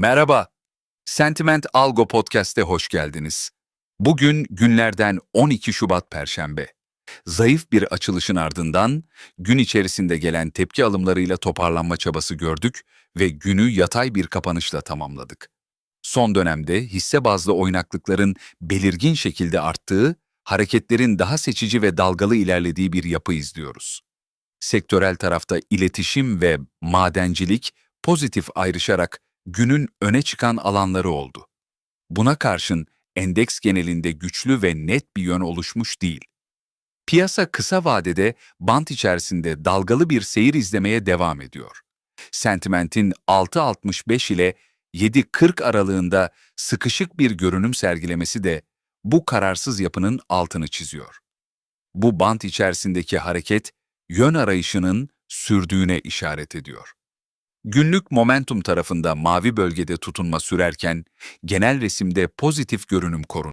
Merhaba. Sentiment Algo Podcast'e hoş geldiniz. Bugün günlerden 12 Şubat Perşembe. Zayıf bir açılışın ardından gün içerisinde gelen tepki alımlarıyla toparlanma çabası gördük ve günü yatay bir kapanışla tamamladık. Son dönemde hisse bazlı oynaklıkların belirgin şekilde arttığı, hareketlerin daha seçici ve dalgalı ilerlediği bir yapı izliyoruz. Sektörel tarafta iletişim ve madencilik pozitif ayrışarak günün öne çıkan alanları oldu. Buna karşın endeks genelinde güçlü ve net bir yön oluşmuş değil. Piyasa kısa vadede bant içerisinde dalgalı bir seyir izlemeye devam ediyor. Sentimentin 6.65 ile 7.40 aralığında sıkışık bir görünüm sergilemesi de bu kararsız yapının altını çiziyor. Bu bant içerisindeki hareket yön arayışının sürdüğüne işaret ediyor. Günlük momentum tarafında mavi bölgede tutunma sürerken genel resimde pozitif görünüm korun.